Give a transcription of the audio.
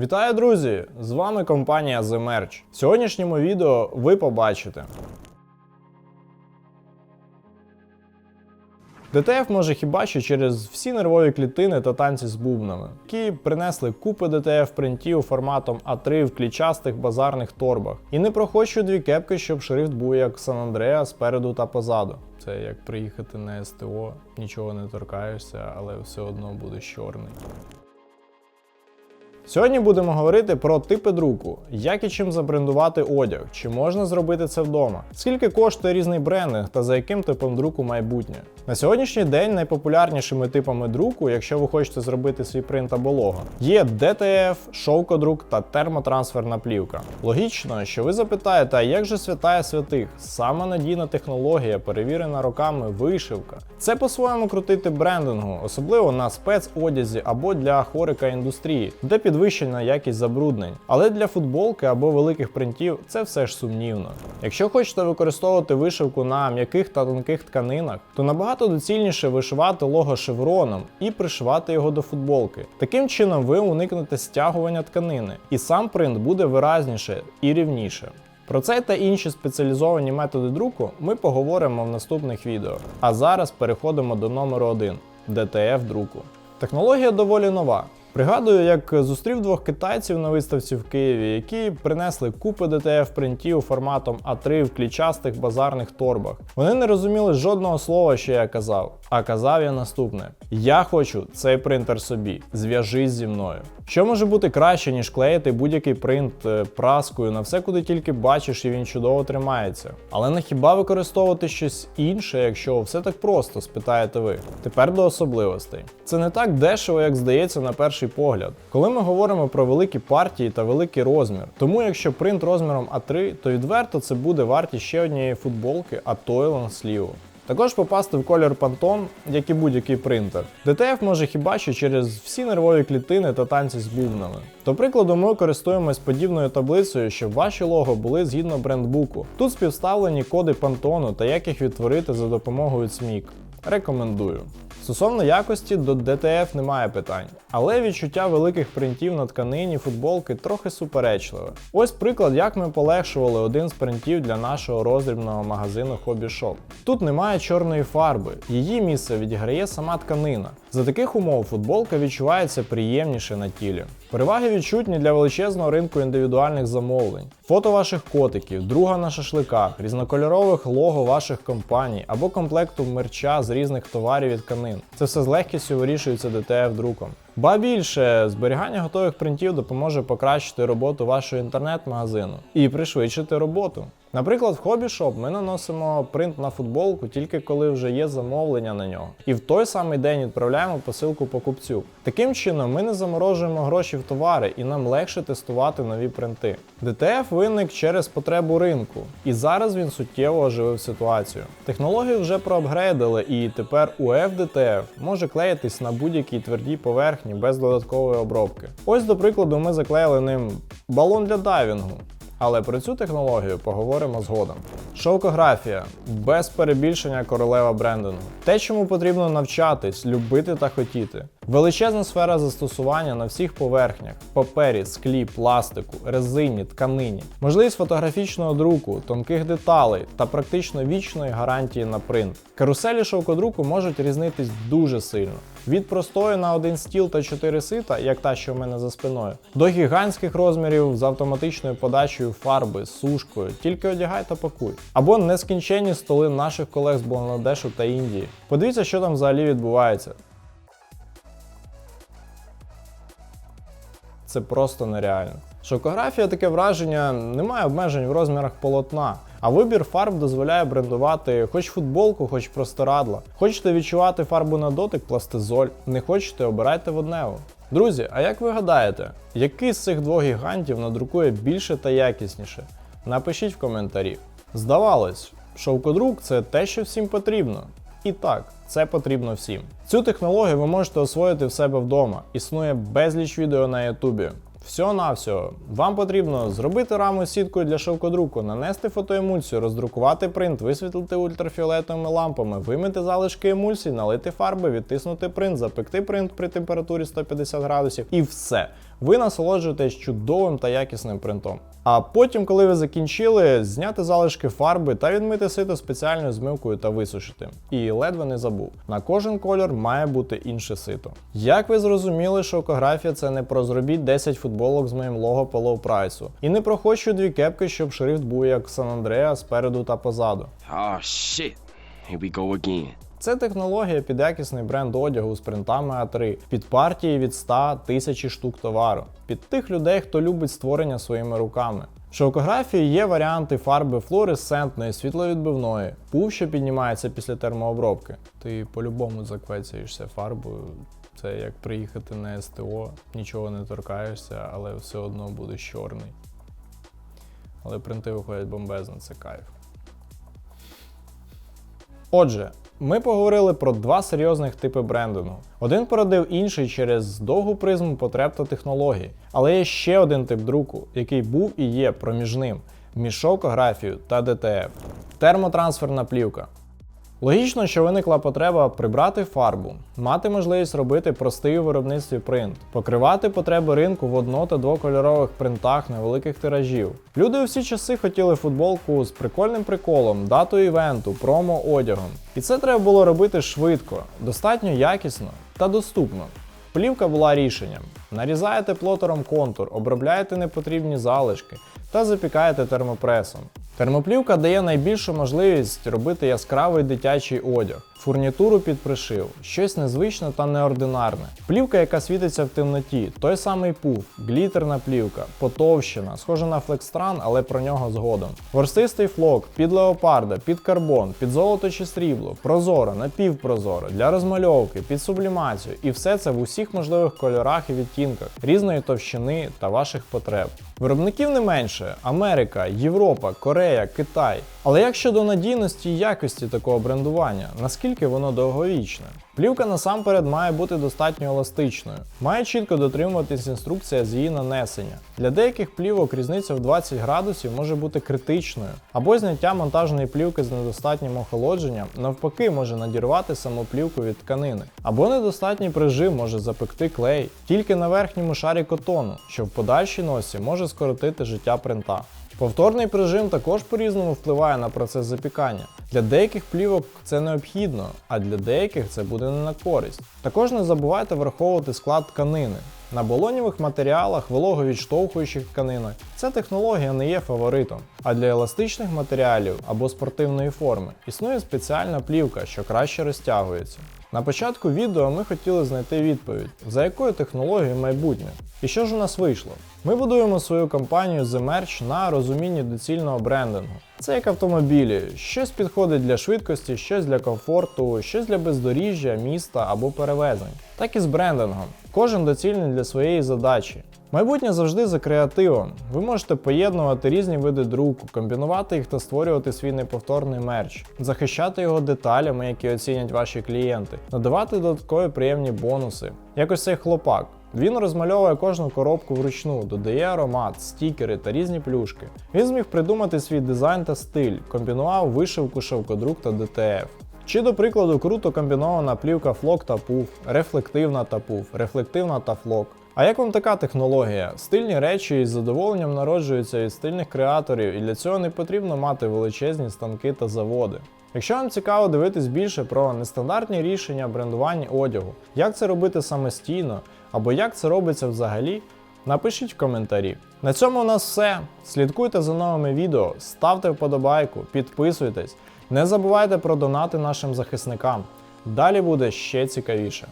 Вітаю, друзі! З вами компанія The Merch. В сьогоднішньому відео ви побачите. ДТФ може хіба що через всі нервові клітини та танці з бубнами, які принесли купи ДТФ принтів форматом А3 в клічастих базарних торбах. І не прохочу дві кепки, щоб шрифт був як Сан Андреа спереду та позаду. Це як приїхати на СТО, нічого не торкаєшся, але все одно будеш чорний. Сьогодні будемо говорити про типи друку, як і чим забрендувати одяг, чи можна зробити це вдома, скільки коштує різний брендинг та за яким типом друку майбутнє. На сьогоднішній день найпопулярнішими типами друку, якщо ви хочете зробити свій принт або лого, є DTF, шовкодрук та термотрансферна плівка. Логічно, що ви запитаєте, а як же святая святих? Сама надійна технологія, перевірена роками вишивка. Це по-своєму крутити брендингу, особливо на спецодязі або для хорика індустрії, де підвищена якість забруднень. Але для футболки або великих принтів це все ж сумнівно. Якщо хочете використовувати вишивку на м'яких та тонких тканинах, то набагато доцільніше вишивати лого шевроном і пришивати його до футболки. Таким чином ви уникнете стягування тканини, і сам принт буде виразніше і рівніше. Про це та інші спеціалізовані методи друку ми поговоримо в наступних відео. А зараз переходимо до номеру 1 DTF друку. Технологія доволі нова. Пригадую, як зустрів двох китайців на виставці в Києві, які принесли купи DTF принтів форматом А3 в клічастих базарних торбах. Вони не розуміли жодного слова, що я казав. А казав я наступне: Я хочу цей принтер собі. Зв'яжись зі мною. Що може бути краще, ніж клеїти будь-який принт е, праскою на все, куди тільки бачиш, і він чудово тримається. Але не хіба використовувати щось інше, якщо все так просто, спитаєте ви. Тепер до особливостей. Це не так дешево, як здається на перший погляд. Коли ми говоримо про великі партії та великий розмір. Тому якщо принт розміром А3, то відверто це буде вартість ще однієї футболки, а то й лонсліву. Також попасти в колір Pantone, як і будь-який принтер. ДТФ може хіба що через всі нервові клітини та танці з бубнами. До прикладу, ми користуємось подібною таблицею, щоб ваші лого були згідно брендбуку. Тут співставлені коди Pantone та як їх відтворити за допомогою ЦМІК. Рекомендую. Стосовно якості до ДТФ немає питань, але відчуття великих принтів на тканині футболки трохи суперечливе. Ось приклад, як ми полегшували один з принтів для нашого роздрібного магазину Hobby Shop. Тут немає чорної фарби, її місце відіграє сама тканина. За таких умов футболка відчувається приємніше на тілі. Переваги відчутні для величезного ринку індивідуальних замовлень, фото ваших котиків, друга на шашликах, різнокольорових лого ваших компаній або комплекту мерча з різних товарів і тканин. Це все з легкістю вирішується DTF друком. Ба більше, зберігання готових принтів допоможе покращити роботу вашого інтернет-магазину і пришвидшити роботу. Наприклад, в Hobby Shop ми наносимо принт на футболку тільки коли вже є замовлення на нього, і в той самий день відправляємо посилку покупцю. Таким чином, ми не заморожуємо гроші в товари і нам легше тестувати нові принти. DTF виник через потребу ринку, і зараз він суттєво оживив ситуацію. Технологію вже проапгрейдили, і тепер DTF може клеїтись на будь-якій твердій поверхні без додаткової обробки. Ось, до прикладу, ми заклеїли ним балон для дайвінгу. Але про цю технологію поговоримо згодом. Шовкографія без перебільшення королева брендингу. Те, чому потрібно навчатись, любити та хотіти. Величезна сфера застосування на всіх поверхнях: папері, склі, пластику, резині, тканині, можливість фотографічного друку, тонких деталей та практично вічної гарантії на принт. Каруселі шовкодруку можуть різнитись дуже сильно. Від простої на один стіл та 4 сита, як та, що в мене за спиною, до гігантських розмірів з автоматичною подачею фарби, сушкою, тільки одягай та пакуй. Або нескінченні столи наших колег з Бангладешу та Індії. Подивіться, що там взагалі відбувається. Це просто нереально. Шокографія таке враження немає обмежень в розмірах полотна, а вибір фарб дозволяє брендувати хоч футболку, хоч простирадла. Хочете відчувати фарбу на дотик, пластизоль, не хочете, обирайте водневу. Друзі, а як ви гадаєте, який з цих двох гігантів надрукує більше та якісніше? Напишіть в коментарі. Здавалось, шовкодрук це те, що всім потрібно. І так, це потрібно всім. Цю технологію ви можете освоїти в себе вдома. Існує безліч відео на Ютубі. Всього-навсього, вам потрібно зробити раму з сіткою для шовкодруку, нанести фотоемульсію, роздрукувати принт, висвітлити ультрафіолетовими лампами, вимити залишки емульсії, налити фарби, відтиснути принт, запекти принт при температурі 150 градусів і все. ви насолоджуєтесь чудовим та якісним принтом. А потім, коли ви закінчили, зняти залишки фарби та відмити сито спеціальною змивкою та висушити. І ледве не забув. На кожен кольор має бути інше сито. Як ви зрозуміли, шовкографія це не про зробіть 10 футболок з моїм лого по лоу прайсу. І не про хочу дві кепки, щоб шрифт був як Сан Андреа спереду та позаду. Oh shit. Here we go again. Це технологія під якісний бренд одягу з принтами А3, під партії від 100 тисячі штук товару, під тих людей, хто любить створення своїми руками. В шовкографії є варіанти фарби флуоресцентної, світловідбивної, пув, що піднімається після термообробки. Ти по-любому заквецяєшся фарбою. Це як приїхати на СТО, нічого не торкаєшся, але все одно будеш чорний. Але принти виходять бомбезно, це кайф. Отже, ми поговорили про два серйозних типи брендингу. Один породив інший через довгу призму потреб та технологій. Але є ще один тип друку, який був і є проміжним між шовкографією та ДТФ термотрансферна плівка. Логічно, що виникла потреба прибрати фарбу, мати можливість робити простий у виробництві принт, покривати потреби ринку в одно- та двокольорових принтах невеликих тиражів. Люди у всі часи хотіли футболку з прикольним приколом, датою івенту, промо одягом. І це треба було робити швидко, достатньо якісно та доступно. Плівка була рішенням. Нарізаєте плотером контур, обробляєте непотрібні залишки та запікаєте термопресом. Термоплівка дає найбільшу можливість робити яскравий дитячий одяг, фурнітуру під пришив, щось незвичне та неординарне. Плівка, яка світиться в темноті, той самий пуф, глітерна плівка, потовщена, схожа на флекстран, але про нього згодом. Ворстистий флок, під леопарда, під карбон, під золото чи срібло, прозоро, напівпрозоро, для розмальовки, під сублімацію, і все це в усіх можливих кольорах і відтінках, різної товщини та ваших потреб. Виробників не менше: Америка, Європа, Корея, Китай. Але як щодо надійності і якості такого брендування, наскільки воно довговічне? Плівка насамперед має бути достатньо еластичною, має чітко дотримуватись інструкція з її нанесення. Для деяких плівок різниця в 20 градусів може бути критичною, або зняття монтажної плівки з недостатнім охолодженням навпаки може надірвати саму плівку від тканини, або недостатній прижим може запекти клей тільки на верхньому шарі котону, що в подальшій носі може скоротити життя принта. Повторний прижим також по-різному впливає на процес запікання. Для деяких плівок це необхідно, а для деяких це буде не на користь. Також не забувайте враховувати склад тканини. На болонівих матеріалах, вологовідштовхуючих тканинах ця технологія не є фаворитом. А для еластичних матеріалів або спортивної форми існує спеціальна плівка, що краще розтягується. На початку відео ми хотіли знайти відповідь, за якою технологією майбутнє. І що ж у нас вийшло? Ми будуємо свою компанію The Merch на розумінні доцільного брендингу. Це як автомобілі, щось підходить для швидкості, щось для комфорту, щось для бездоріжжя, міста або перевезень. Так і з брендингом. Кожен доцільний для своєї задачі. Майбутнє завжди за креативом. Ви можете поєднувати різні види друку, комбінувати їх та створювати свій неповторний мерч, захищати його деталями, які оцінять ваші клієнти, надавати додаткові приємні бонуси. Якось цей хлопак. Він розмальовує кожну коробку вручну, додає аромат, стікери та різні плюшки. Він зміг придумати свій дизайн та стиль, комбінував вишивку, шовкодрук та ДТФ. Чи, до прикладу, круто комбінована плівка флок та пуф, рефлективна та пуф, рефлективна та флок. А як вам така технологія? Стильні речі із задоволенням народжуються від стильних креаторів, і для цього не потрібно мати величезні станки та заводи. Якщо вам цікаво дивитись більше про нестандартні рішення брендування одягу, як це робити самостійно або як це робиться взагалі, напишіть в коментарі. На цьому у нас все. Слідкуйте за новими відео, ставте вподобайку, підписуйтесь, не забувайте про донати нашим захисникам. Далі буде ще цікавіше.